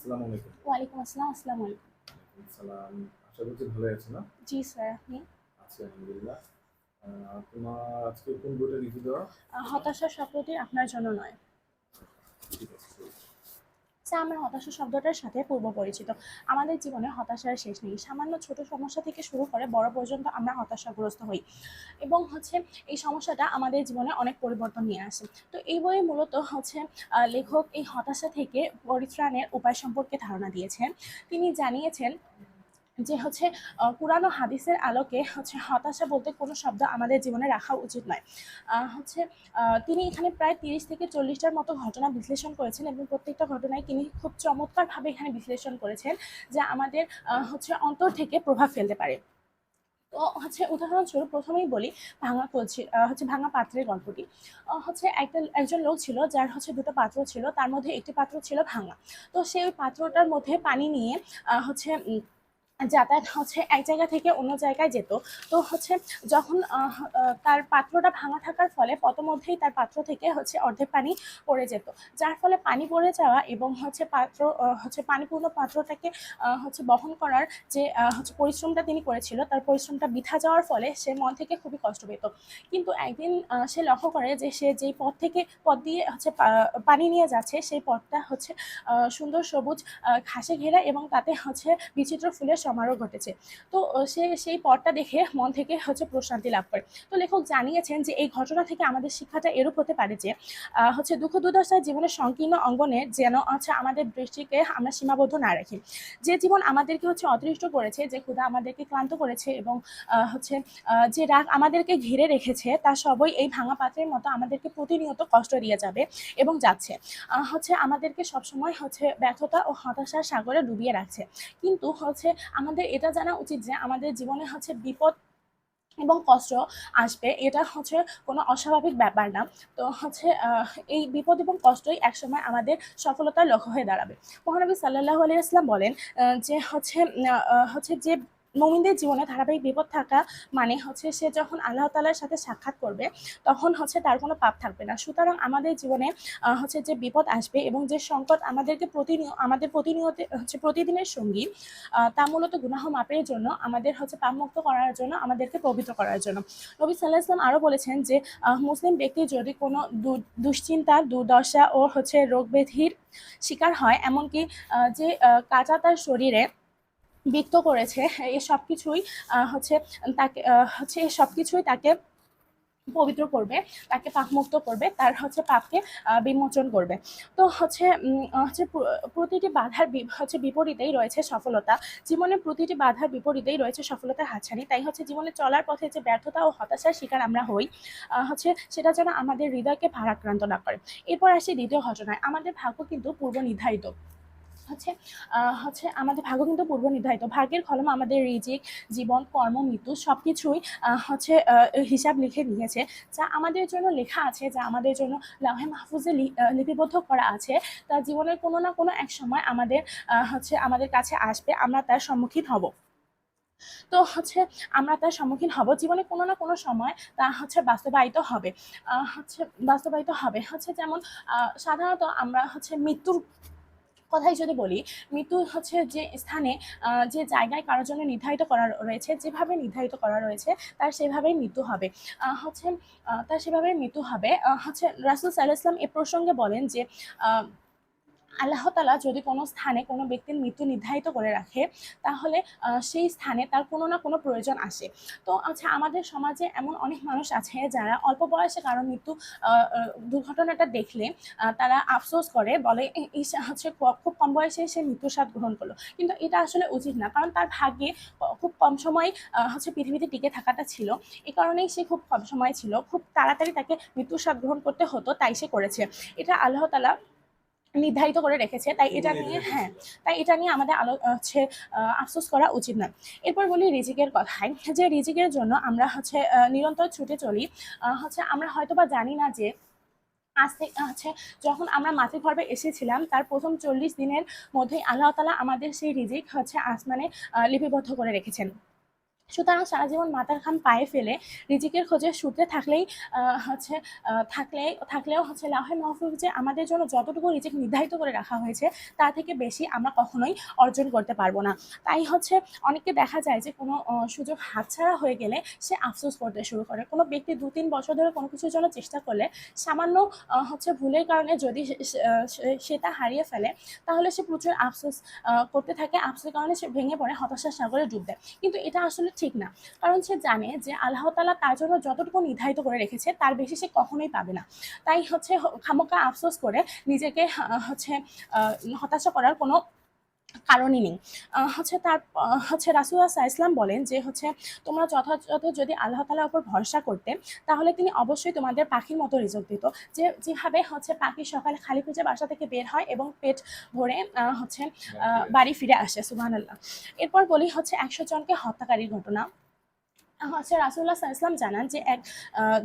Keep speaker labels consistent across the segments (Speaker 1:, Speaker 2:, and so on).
Speaker 1: আসসালামু আলাইকুম
Speaker 2: ওয়ালাইকুম আসসালাম আসসালামু আলাইকুম
Speaker 1: সালাম আশা করছি ভালো আছেন না?
Speaker 2: জি স্যার আপনি?
Speaker 1: আছি আলহামদুলিল্লাহ। তোমার আজকে কোন বইটা লিখে দেওয়া?
Speaker 2: হতাশা আপনার জন্য নয়।
Speaker 1: ঠিক আছে।
Speaker 2: স্যার আমরা হতাশা শব্দটার সাথে পূর্ব পরিচিত। আমাদের জীবনে হতাশার শেষ নেই। সামান্য ছোট সমস্যা থেকে শুরু করে বড় পর্যন্ত আমরা হতাশাগ্রস্ত হই। এবং হচ্ছে এই সমস্যাটা আমাদের জীবনে অনেক পরিবর্তন নিয়ে আসে। তো এই বইয়ে মূলত হচ্ছে লেখক এই হতাশা থেকে পরিত্রাণের উপায় সম্পর্কে ধারণা দিয়েছেন। তিনি জানিয়েছেন যে হচ্ছে ও হাদিসের আলোকে হচ্ছে হতাশা বলতে কোনো শব্দ আমাদের জীবনে রাখা উচিত নয়। হচ্ছে তিনি এখানে প্রায় তিরিশ থেকে চল্লিশটার মতো ঘটনা বিশ্লেষণ করেছেন এবং প্রত্যেকটা ঘটনায় তিনি খুব চমৎকারভাবে এখানে বিশ্লেষণ করেছেন যা আমাদের হচ্ছে অন্তর থেকে প্রভাব ফেলতে পারে। তো হচ্ছে উদাহরণস্বরূপ প্রথমেই বলি ভাঙা আহ, হচ্ছে ভাঙা পাত্রের গল্পটি। হচ্ছে একটা একজন লোক ছিল যার হচ্ছে দুটো পাত্র ছিল তার মধ্যে একটি পাত্র ছিল ভাঙা। তো সেই পাত্রটার মধ্যে পানি নিয়ে হচ্ছে যাতায়াত হচ্ছে এক জায়গা থেকে অন্য জায়গায় যেত। তো হচ্ছে যখন তার পাত্রটা ভাঙা থাকার ফলে পথমধ্যেই তার পাত্র থেকে হচ্ছে অর্ধেক পানি পড়ে যেত। যার ফলে পানি পড়ে যাওয়া এবং হচ্ছে পাত্র হচ্ছে পানিপূর্ণ পাত্রটাকে হচ্ছে বহন করার যে হচ্ছে পরিশ্রমটা তিনি করেছিল, তার পরিশ্রমটা বৃথা যাওয়ার ফলে সে মন থেকে খুবই কষ্ট পেত। কিন্তু একদিন সে লক্ষ্য করে যে সে যেই পথ থেকে পথ দিয়ে হচ্ছে পানি নিয়ে যাচ্ছে, সেই পথটা হচ্ছে সুন্দর সবুজ ঘাসে ঘেরা এবং তাতে হচ্ছে বিচিত্র ফুলের সমারোহ ঘটেছে। তো সে, সেই পথটা দেখে মন থেকে হচ্ছে প্রশান্তি লাভ করে। তো লেখক জানিয়েছেন যে, এই ঘটনা থেকে আমাদের শিক্ষাটা এরূপ হতে পারে যে হচ্ছে দুঃখ দুর্দশায় জীবনের সংকীর্ণ অঙ্গনে যেন হচ্ছে আমাদের দৃষ্টিকে আমরা সীমাবদ্ধ না রাখি। যে জীবন আমাদেরকে হচ্ছে অদৃষ্ট করেছে, যে ক্ষুধা আমাদেরকে ক্লান্ত করেছে এবং হচ্ছে যে রাগ আমাদেরকে ঘিরে রেখেছে, তা সবই এই ভাঙা পাত্রের মতো আমাদেরকে প্রতিনিয়ত কষ্ট দিয়ে যাবে এবং যাচ্ছে। হচ্ছে আমাদেরকে সবসময় হচ্ছে ব্যর্থতা ও হতাশার সাগরে ডুবিয়ে রাখছে। কিন্তু হচ্ছে আমাদের এটা জানা উচিত যে আমাদের জীবনে হচ্ছে বিপদ এবং কষ্ট আসবে। এটা হচ্ছে কোনো অস্বাভাবিক ব্যাপার না। তো হচ্ছে এই বিপদ এবং কষ্টই একসময় আমাদের সফলতার লক্ষ্য হয়ে দাঁড়াবে। মহানবী সাল্লাহ আলিয়া ইসলাম বলেন যে হচ্ছে হচ্ছে যে মমিনদের জীবনে ধারাবাহিক বিপদ থাকা মানে হচ্ছে সে যখন আল্লাহ তালার সাথে সাক্ষাৎ করবে, তখন হচ্ছে তার কোনো পাপ থাকবে না। সুতরাং আমাদের জীবনে হচ্ছে যে বিপদ আসবে এবং যে সংকট আমাদেরকে প্রতিনিয়ত আমাদের প্রতিনিয়ত, হচ্ছে প্রতিদিনের সঙ্গী তা মূলত গুনাহ মাপের জন্য, আমাদের হচ্ছে পাপমুক্ত করার জন্য, আমাদেরকে পবিত্র করার জন্য। নবী সাল্লাহ ইসলাম আরও বলেছেন যে মুসলিম ব্যক্তি যদি কোনো দুশ্চিন্তা, দুর্দশা ও হচ্ছে রোগ ব্যাধির শিকার হয়, এমনকি যে কাঁচা তার শরীরে বৃত্ত করেছে। এ সব কিছুই হচ্ছে তাকে হচ্ছে এই সব কিছুই তাকে পবিত্র করবে, তাকে পাপমুক্ত করবে, তার হচ্ছে পাপকে বিমোচন করবে। তো হচ্ছে হচ্ছে প্রতিটি বাধার হচ্ছে বিপরীতেই রয়েছে সফলতা। জীবনে প্রতিটি বাধার বিপরীতেই রয়েছে সফলতার হাতছানি। তাই হচ্ছে জীবনে চলার পথে যে ব্যর্থতা ও হতাশার শিকার আমরা হই হচ্ছে সেটা যেন আমাদের হৃদয়কে ভারাক্রান্ত না করে। এরপর আসি দ্বিতীয় ঘটনায়। আমাদের ভাগ্য কিন্তু পূর্ব নির্ধারিত হচ্ছে হচ্ছে আমাদের ভাগ্য কিন্তু পূর্ব নির্ধারিত। ভাগ্যের কলম আমাদের রিজিক, জীবন, কর্ম, মৃত্যু সব কিছুই হচ্ছে হিসাব লিখে নিয়েছে যা আমাদের জন্য লেখা আছে, যা আমাদের জন্য লাহে মাহফুজে লিপিবদ্ধ করা আছে, তা জীবনের কোনো না কোনো এক সময় আমাদের হচ্ছে আমাদের কাছে আসবে, আমরা তার সম্মুখীন হব। তো হচ্ছে আমরা তার সম্মুখীন হব, জীবনে কোনো না কোনো সময় তা হচ্ছে বাস্তবায়িত হবে হচ্ছে বাস্তবায়িত হবে। হচ্ছে যেমন সাধারণত আমরা হচ্ছে মৃত্যুর কথাই যদি বলি, মৃত্যু হচ্ছে যে স্থানে যে জায়গায় কারোর জন্য নির্ধারিত করা রয়েছে, যেভাবে নির্ধারিত করা রয়েছে, তার সেভাবেই মৃত্যু হবে। হচ্ছে তার সেভাবেই মৃত্যু হবে। হচ্ছে রাসুল সাল্লাহ ইসলাম এ প্রসঙ্গে বলেন যে আল্লাহ তালা যদি কোনো স্থানে কোনো ব্যক্তির মৃত্যু নির্ধারিত করে রাখে, তাহলে সেই স্থানে তার কোনো না কোনো প্রয়োজন আসে। তো আচ্ছা আমাদের সমাজে এমন অনেক মানুষ আছে যারা অল্প বয়সে কারও মৃত্যু দুর্ঘটনাটা দেখলে তারা আফসোস করে, বলে হচ্ছে খুব কম বয়সে সে মৃত্যুর স্বাদ গ্রহণ করল। কিন্তু এটা আসলে উচিত না। কারণ তার ভাগ্যে খুব কম সময় হচ্ছে পৃথিবীতে টিকে থাকাটা ছিল। এ কারণেই সে খুব কম সময় ছিল। খুব তাড়াতাড়ি তাকে মৃত্যুর স্বাদ গ্রহণ করতে হতো, তাই সে করেছে। এটা আল্লাহ তালা নির্ধারিত করে রেখেছে তাই এটা নিয়ে হ্যাঁ তাই এটা নিয়ে আমাদের আলো হচ্ছে আফসোস করা উচিত নয় এরপর বলি রিজিকের কথায় যে রিজিকের জন্য আমরা হচ্ছে নিরন্তর ছুটে চলি হচ্ছে আমরা হয়তোবা জানি না যে আজ থেকে হচ্ছে যখন আমরা মাতৃগর্ভে এসেছিলাম তার প্রথম চল্লিশ দিনের মধ্যেই আল্লাহ তালা আমাদের সেই রিজিক হচ্ছে আসমানে লিপিবদ্ধ করে রেখেছেন। সুতরাং সারা জীবন মাথার ঘাম পায়ে ফেলে রিজিকের খোঁজে ছুটতে থাকলেই হচ্ছে থাকলে থাকলেও হচ্ছে লাহে মাহফুজ যে আমাদের জন্য যতটুকু রিজিক নির্ধারিত করে রাখা হয়েছে তা থেকে বেশি আমরা কখনোই অর্জন করতে পারব না। তাই হচ্ছে অনেককে দেখা যায় যে কোনো সুযোগ হাতছাড়া হয়ে গেলে সে আফসোস করতে শুরু করে। কোনো ব্যক্তি দু তিন বছর ধরে কোনো কিছুর জন্য চেষ্টা করলে সামান্য হচ্ছে ভুলের কারণে যদি সে- সে- আহ, সে- সে তা হারিয়ে ফেলে তাহলে সে প্রচুর আফসোস করতে থাকে। আফসোসের কারণে সে ভেঙে পড়ে হতাশার সাগরে ডুব দেয়। কিন্তু এটা আসলে ঠিক না। কারণ সে জানে যে আল্লাহ তালা তার জন্য যতটুকু নির্ধারিত করে রেখেছে, তার বেশি সে কখনোই পাবে না। তাই হচ্ছে খামোকা আফসোস করে নিজেকে হচ্ছে হতাশা করার কোনো কারণই নেই। হচ্ছে তার হচ্ছে রাসুল্লাহ ইসলাম বলেন যে হচ্ছে তোমরা যথাযথ যদি আল্লাহ তালার উপর ভরসা করতে তাহলে তিনি অবশ্যই তোমাদের পাখির মতো রিজক দিত। যে যেভাবে হচ্ছে পাখি সকালে খালি পেটে বাসা থেকে বের হয় এবং পেট ভরে হচ্ছে বাড়ি ফিরে আসে। সুবাহ আল্লাহ এরপর বলি হচ্ছে একশো জনকে হত্যাকারীর ঘটনা। হচ্ছে রাসুল্লাহ ইসলাম জানান যে এক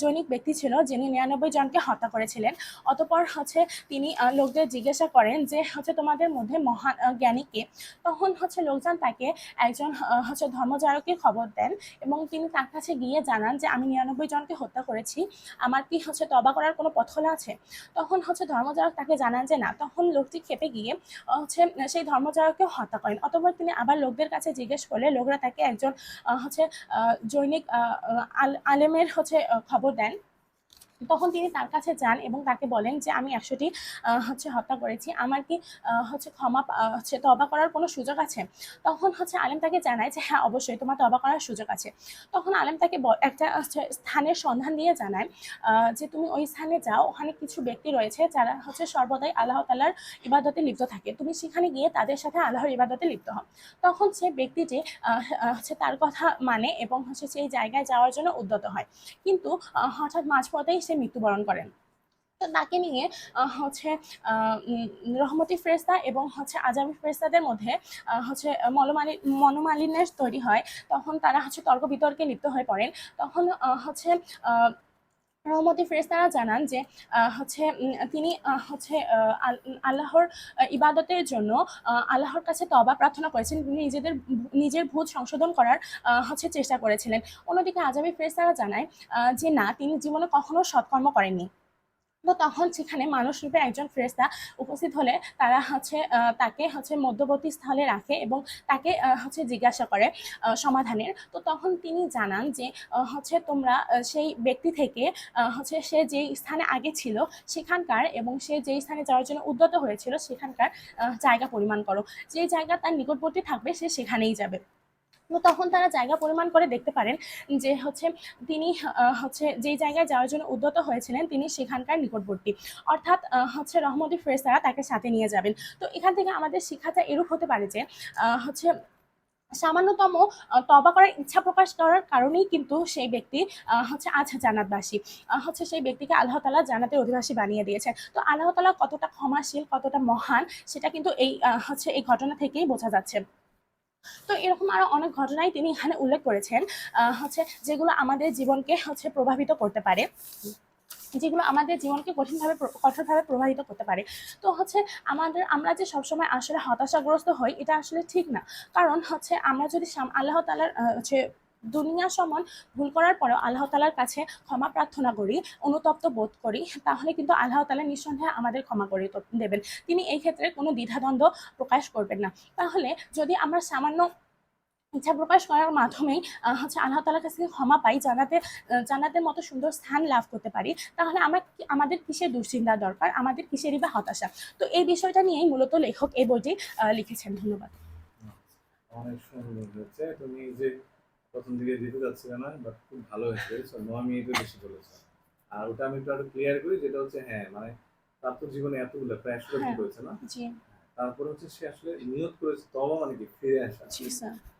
Speaker 2: জৈনিক ব্যক্তি ছিল যিনি নিরানব্বই জনকে হত্যা করেছিলেন। অতপর হচ্ছে তিনি লোকদের জিজ্ঞাসা করেন যে হচ্ছে তোমাদের মধ্যে মহান আহ, জ্ঞানী কে? তখন হচ্ছে লোকজন তাকে একজন হচ্ছে ধর্মচারকের খবর দেন এবং তিনি তার কাছে গিয়ে জানান যে আমি নিরানব্বই জনকে হত্যা করেছি আমার কি হচ্ছে তবা করার কোনো পথ খোলা আছে? তখন হচ্ছে ধর্মচারক তাকে জানান যে না তখন লোকটি খেপে গিয়ে হচ্ছে সেই ধর্মচারককেও হত্যা করেন। অতপর তিনি আবার লোকদের কাছে জিজ্ঞেস করলে লোকরা তাকে একজন হচ্ছে আল- আলেমের হচ্ছে খবর দেন। তখন তিনি তার কাছে যান এবং তাকে বলেন যে, আমি একশোটি হচ্ছে হত্যা করেছি। আমার কি হচ্ছে ক্ষমা হচ্ছে তবা করার কোনো সুযোগ আছে? তখন হচ্ছে আলেম তাকে জানায় যে হ্যাঁ অবশ্যই তোমার তবা করার সুযোগ আছে। তখন আলেম তাকে একটা স্থানের সন্ধান দিয়ে জানায় যে, তুমি ওই স্থানে যাও। ওখানে কিছু ব্যক্তি রয়েছে যারা হচ্ছে সর্বদাই আল্লাহ তালার ইবাদতে লিপ্ত থাকে। তুমি সেখানে গিয়ে তাদের সাথে আল্লাহর ইবাদতে লিপ্ত হও। তখন সে ব্যক্তিটি হচ্ছে তার কথা মানে এবং হচ্ছে সেই জায়গায় যাওয়ার জন্য উদ্যত হয়। কিন্তু হঠাৎ মাঝপথেই সে মৃত্যুবরণ করেন। তো তাকে নিয়ে হচ্ছে রহমতি ফেরেস্তা এবং হচ্ছে আজামি ফেরেস্তাদের মধ্যে হচ্ছে মলমালি মনোমালিন্য তৈরি হয়। তখন তারা হচ্ছে তর্ক বিতর্কে লিপ্ত হয়ে পড়েন। তখন হচ্ছে রহমতি ফেরেস্তারা জানান যে হচ্ছে তিনি হচ্ছে আল্লাহর ইবাদতের জন্য আল্লাহর কাছে তবা প্রার্থনা করেছেন। তিনি নিজেদের নিজের ভূত সংশোধন করার হচ্ছে চেষ্টা করেছিলেন। অন্যদিকে আজামি ফেরেস্তারা জানায় যে না, তিনি জীবনে কখনো সৎকর্ম করেননি। তো তখন সেখানে মানুষ রূপে একজন ফেরেস্তা উপস্থিত হলে তারা হচ্ছে তাকে হচ্ছে মধ্যবর্তী স্থলে রাখে এবং তাকে হচ্ছে জিজ্ঞাসা করে সমাধানের। তো তখন তিনি জানান যে হচ্ছে তোমরা সেই ব্যক্তি থেকে হচ্ছে সে যেই স্থানে আগে ছিল সেখানকার এবং সে যেই স্থানে যাওয়ার জন্য উদ্যত হয়েছিল সেখানকার জায়গা পরিমাণ করো। যে জায়গা তার নিকটবর্তী থাকবে সে সেখানেই যাবে। তখন তারা জায়গা পরিমাণ করে দেখতে পারেন যে হচ্ছে তিনি হচ্ছে যেই জায়গায় যাওয়ার জন্য উদ্যত হয়েছিলেন তিনি সেখানকার নিকটবর্তী। অর্থাৎ হচ্ছে রহমতি ফেরেস্তারা তাকে সাথে নিয়ে যাবেন। তো এখান থেকে আমাদের শিক্ষাটা এরূপ হতে পারে যে হচ্ছে সামান্যতম তবা করার ইচ্ছা প্রকাশ করার কারণেই কিন্তু সেই ব্যক্তি হচ্ছে আজ জান্নাতবাসী। আহ, হচ্ছে সেই ব্যক্তিকে আল্লাহ তালা জান্নাতের অধিবাসী বানিয়ে দিয়েছেন তো আল্লাহ তালা কতটা ক্ষমাশীল কতটা মহান সেটা কিন্তু এই হচ্ছে এই ঘটনা থেকেই বোঝা যাচ্ছে। তো এরকম আরও অনেক ঘটনাই তিনি এখানে উল্লেখ করেছেন হচ্ছে যেগুলো আমাদের জীবনকে হচ্ছে প্রভাবিত করতে পারে। যেগুলো আমাদের জীবনকে কঠিনভাবে কঠোরভাবে প্রভাবিত করতে পারে। তো হচ্ছে আমাদের, আমরা যে সবসময় আসলে হতাশাগ্রস্ত হই, এটা আসলে ঠিক না। কারণ হচ্ছে আমরা যদি আল্লাহ তালার হচ্ছে দুনিয়া সমান ভুল করার পরেও আল্লাহ তালার কাছে ক্ষমা প্রার্থনা করি অনুতপ্ত বোধ করি তাহলে কিন্তু আল্লাহ তালা নিঃসন্দেহে আমাদের ক্ষমা করে দেবেন। তিনি এই ক্ষেত্রে কোনো দ্বিধাদ্বন্দ্ব প্রকাশ করবেন না। তাহলে যদি আমরা সামান্য ইচ্ছা প্রকাশ করার মাধ্যমেই হচ্ছে আল্লাহ তালার কাছ থেকে ক্ষমা পাই জানাতে আহ, জান্নাতের মতো সুন্দর স্থান লাভ করতে পারি তাহলে আমরা আমাদের কিসের দুশ্চিন্তা দরকার? আমাদের কিসেরই বা হতাশা? তো এই বিষয়টা নিয়েই মূলত লেখক এই বইটি লিখেছেন। ধন্যবাদ।
Speaker 1: অনেক সুন্দর তুমি যে প্রথম দিকে দিতে যাচ্ছিল না বাট খুব ভালো হয়েছে। নয় এটা বেশি চলেছে। আর ওটা আমি একটু আরও ক্লিয়ার করি যেটা হচ্ছে হ্যাঁ মানে তার তো জীবনে এতগুলো প্রায় একশো
Speaker 2: হ্যাঁ।
Speaker 1: করেছে না?
Speaker 2: জি।
Speaker 1: তারপরে হচ্ছে সে আসলে নিয়ত করেছে তবা মানে কি ফিরে আসা।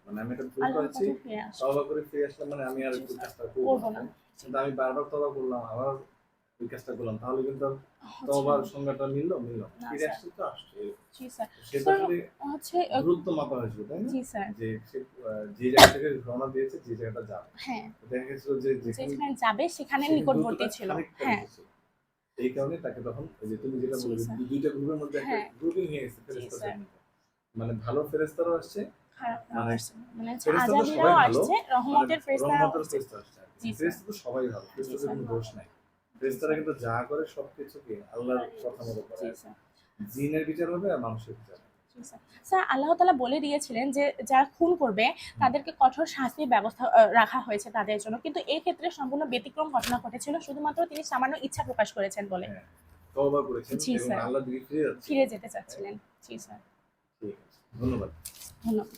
Speaker 1: মানে আমি একটা ভুল করেছি তবা করে ফিরে আসলাম মানে আমি আর একটু চেষ্টা
Speaker 2: করব
Speaker 1: কিন্তু আমি বারবার তবা করলাম আবার ওই কাজটা করলাম তাহলে কিন্তু আর
Speaker 2: হচ্ছে-
Speaker 1: তবার সংজ্ঞাটা মিললো মিললো ফিরে। আসছে তো আসছে সেটা
Speaker 2: হচ্ছে
Speaker 1: গুরুত্ব মাপা হয়েছিল তাই না যে যে জায়গা থেকে রওনা দিয়েছে যে জায়গাটা যাবে
Speaker 2: হ্যাঁ
Speaker 1: দেখা গেছিল যে যেখানে
Speaker 2: যাবে সেখানে নিকটবর্তী ছিল হ্যাঁ
Speaker 1: এই কারণে তাকে তখন যে তুমি যেটা
Speaker 2: জি,
Speaker 1: বললে দুইটা গ্রুপের মধ্যে একটা
Speaker 2: হ্যাঁ।
Speaker 1: গ্রুপিং হয়ে গেছে ফেরেস্তাদের। মানে ভালো ফেরেস্তারও আসছে মানে
Speaker 2: করছে। মানে
Speaker 1: ভালো,
Speaker 2: আসছে রহমতের ফেরেশতারাও
Speaker 1: রহমতের
Speaker 2: আসছে।
Speaker 1: আসছে। ফেরেশতা তো সবাই ভালো ফেরেশতাদের
Speaker 2: স্যার।
Speaker 1: কোনো দোষ নাই ফেরেশতারা কিন্তু যা করে সবকিছু কি আল্লাহর কথা মতো করে। জিনের বিচার হবে আর মানুষের বিচার
Speaker 2: স্যার। আল্লাহ তালা বলে দিয়েছিলেন যে যারা খুন করবে তাদেরকে কঠোর শাস্তির ব্যবস্থা রাখা হয়েছে তাদের জন্য। কিন্তু এই ক্ষেত্রে সম্পূর্ণ ব্যতিক্রম ঘটনা ঘটেছিল শুধুমাত্র তিনি সামান্য ইচ্ছা প্রকাশ করেছেন বলে।
Speaker 1: হ্যাঁ
Speaker 2: জি, স্যার।
Speaker 1: ফিরে
Speaker 2: যেতে চাচ্ছিলেন। জি স্যার।
Speaker 1: ধন্যবাদ।
Speaker 2: ধন্যবাদ।